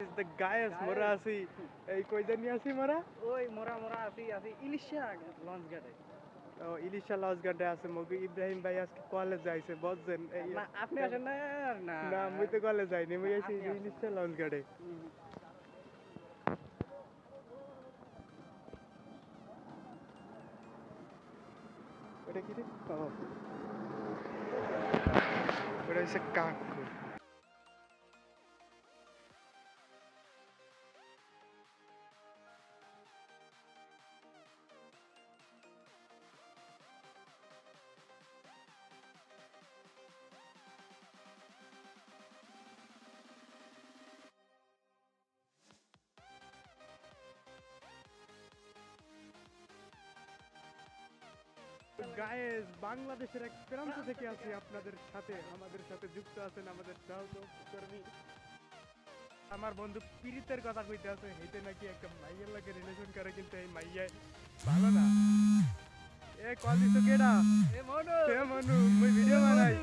the guys মোরা আছি এই কয়দিন নিয়ে আছি মোরা ওই মোরা মোরা আছি আছি ইলিশা লঞ্চ ঘাটে ও ইলিশা লজ ঘাটে আছে মগু ইব্রাহিম ভাই আজকে কলেজ যাইছে বুঝছেন না আপনি আসেন না না না মুই তো কলেজ যাইনি মুই আছি ইলিশা লঞ্চ ঘাটে ওটা কি রে ওটা হচ্ছে কাকু গায়েস বাংলাদেশের এক প্রান্ত থেকে আছি আপনাদের সাথে। আমাদের সাথে যুক্ত আছেন আমাদের সহকর্মী আমার বন্ধু পীড়িতের কথা কইতে আছে হেঁটে নাকি একটা মাইয়ের লাগে রিলেশন করে কিন্তু এই মাইয়ায় ভালো না। এ কল দিছো কেডা? এ মনু। এ মনু মুই ভিডিও বানাই।